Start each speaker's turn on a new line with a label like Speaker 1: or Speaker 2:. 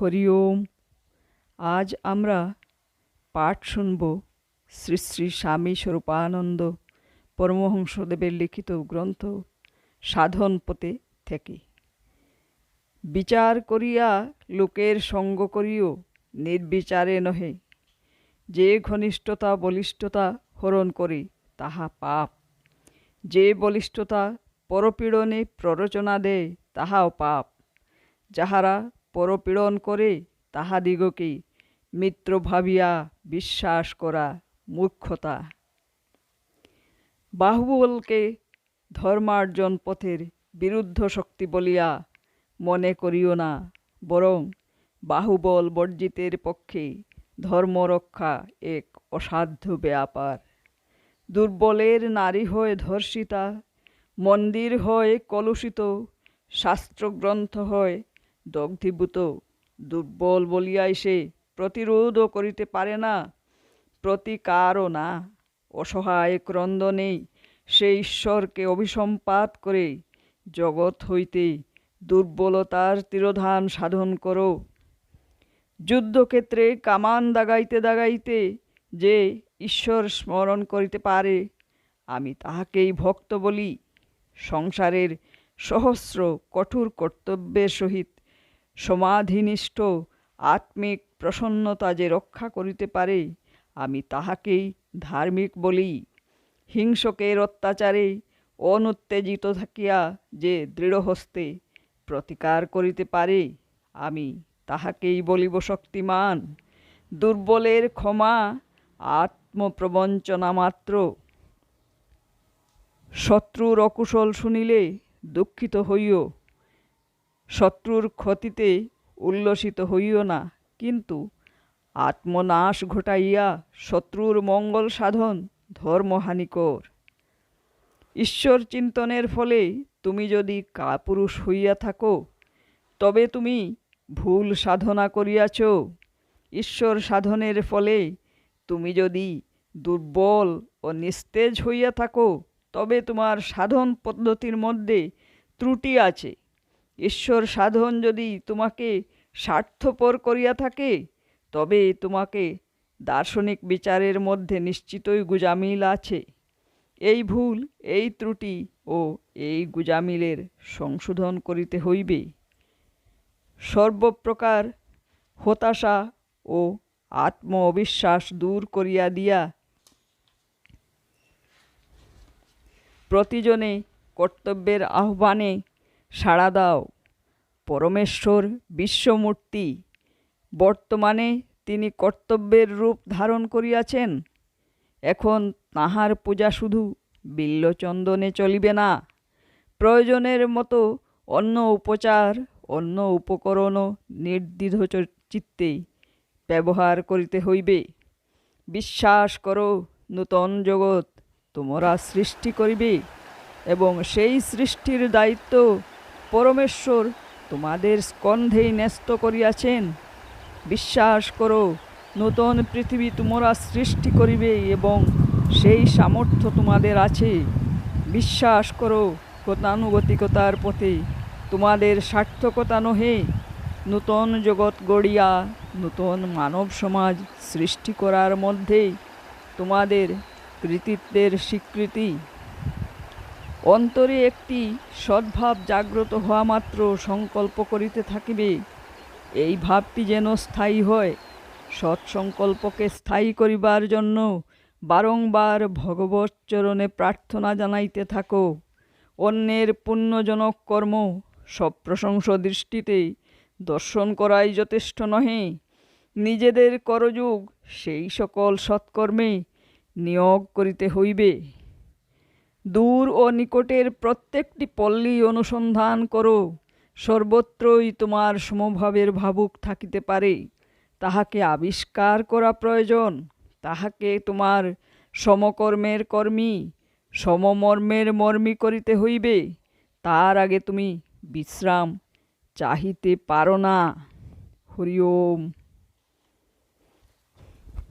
Speaker 1: হরি ওম। আজ আমরা পাঠ শুনব শ্রী শ্রী স্বামী স্বরূপানন্দ পরমহংসদেবের লিখিত গ্রন্থ সাধন পথে থেকে। বিচার করিয়া লোকের সঙ্গ করিও, নির্বিচারে নহে। যে ঘনিষ্ঠতা, বলিষ্ঠতা হরণ করে, তাহা পাপ। যে বলিষ্ঠতা, পরপীড়নে প্ররোচনা দেয়, তাহাও পাপ। যাহারা পরপীড়ন করে তাহাদিগকে মিত্র ভাবিয়া বিশ্বাস করা মূর্খতা। বাহুবলকে ধর্মার্জন পথের বিরুদ্ধ শক্তি বলিয়া মনে করিও না, বরং বাহুবল বর্জিতের পক্ষে ধর্মরক্ষা এক অসাধ্য ব্যাপার। দুর্বলের নারী হয় ধর্ষিতা, মন্দির হয় কলুষিত, শাস্ত্রগ্রন্থ হয় দগ্ধীভূত দুর্বল বলিয়াই সে প্রতিরোধও করিতে পারে না, প্রতিকারও না। অসহায় ক্রন্দনেই সে ঈশ্বরকে অভিসম্পাত করে জগৎ হইতে দুর্বলতার তিরোধান সাধন করো। যুদ্ধক্ষেত্রে কামান দাগাইতে দাগাইতে যে ঈশ্বর স্মরণ করিতে পারে, আমি তাহাকেই ভক্ত বলি। সংসারের সহস্র কঠোর কর্তব্যের সহিত সমাধিনিষ্ঠ, আত্মিক প্রসন্নতা যে রক্ষা করিতে পারে, আমি তাহাকেই ধার্মিক বলি। হিংসকের অত্যাচারে অনুত্তেজিত থাকিয়া যে দৃঢ়হস্তে প্রতিকার করিতে পারে, আমি তাহাকেই বলিব শক্তিমান। দুর্বলের ক্ষমা, আত্মপ্রবঞ্চনা মাত্র। শত্রুর অকুশল শুনিলে দুঃখিত হইও শত্রুর ক্ষতিতে উল্লসিত হইও না। কিন্তু আত্মনাশ ঘটাইয়া শত্রুর মঙ্গল সাধন ধর্মহানিকর। ঈশ্বর চিন্তনের ফলে তুমি যদি কাপুরুষ হইয়া থাকো, তবে তুমি ভুল সাধনা করিয়াছ। ঈশ্বর সাধনের ফলে তুমি যদি দুর্বল ও নিস্তেজ হইয়া থাকো, তবে তোমার সাধন পদ্ধতির মধ্যে ত্রুটি আছে। ঈশ্বর সাধন যদি তোমাকে স্বার্থপর করিয়া থাকে, তবে তোমাকে দার্শনিক বিচারের মধ্যে নিশ্চিতই গুজামিল আছে। এই ভুল, এই ত্রুটি ও এই গুজামিলের সংশোধন করিতে হইবে। সর্বপ্রকার হতাশা ও আত্ম অবিশ্বাস দূর করিয়া দিয়া প্রতিজনে কর্তব্যের আহ্বানে সাড়া দাও। পরমেশ্বর বিশ্বমূর্তি, বর্তমানে তিনি কর্তব্যের রূপ ধারণ করিয়াছেন। এখন তাহার পূজা শুধু বিল্লচন্দনে চলিবে না। প্রয়োজনের মতো অন্য উপচার, অন্য উপকরণও নির্দ্বিধ চিত্তে ব্যবহার করিতে হইবে। বিশ্বাস করো, নূতন জগৎ তোমরা সৃষ্টি করিবে এবং সেই সৃষ্টির দায়িত্ব পরমেশ্বর তোমাদের স্কন্ধেই ন্যস্ত করিয়াছেন। বিশ্বাস করো, নূতন পৃথিবী তোমরা সৃষ্টি করিবে এবং সেই সামর্থ্য তোমাদের আছে। বিশ্বাস করো, গতানুগতিকতার পথে তোমাদের সার্থকতা নহে। নূতন জগৎ গড়িয়া নূতন মানব সমাজ সৃষ্টি করার মধ্যেই তোমাদের কৃতিত্বের স্বীকৃতি। অন্তরে একটি সদ্ভাব জাগ্রত হওয়া মাত্র সংকল্প করিতে থাকিবে। এই ভাবটি যেন স্থায়ী হয়। সৎসংকল্পকে স্থায়ী করিবার জন্য বারংবার ভগবত চরণে প্রার্থনা জানাইতে থাকো। অন্যের পুণ্যজনক কর্ম সব প্রশংস দৃষ্টিতে দর্শন করাই যথেষ্ট নহে। নিজেদের করযুগ সেই সকল সৎকর্মে নিয়োগ করিতে হইবে। দূর ও নিকটের প্রত্যেকটি পল্লী অনুসন্ধান করো। সর্বত্রই তোমার সমভাবের ভাবুক থাকিতে পারে। তাহাকে আবিষ্কার করা প্রয়োজন। তাহাকে তোমার সমকর্মের কর্মী, সমমর্মের মর্মী করিতে হইবে। তার আগে তুমি বিশ্রাম চাহিতে পারো না। হরি ওম।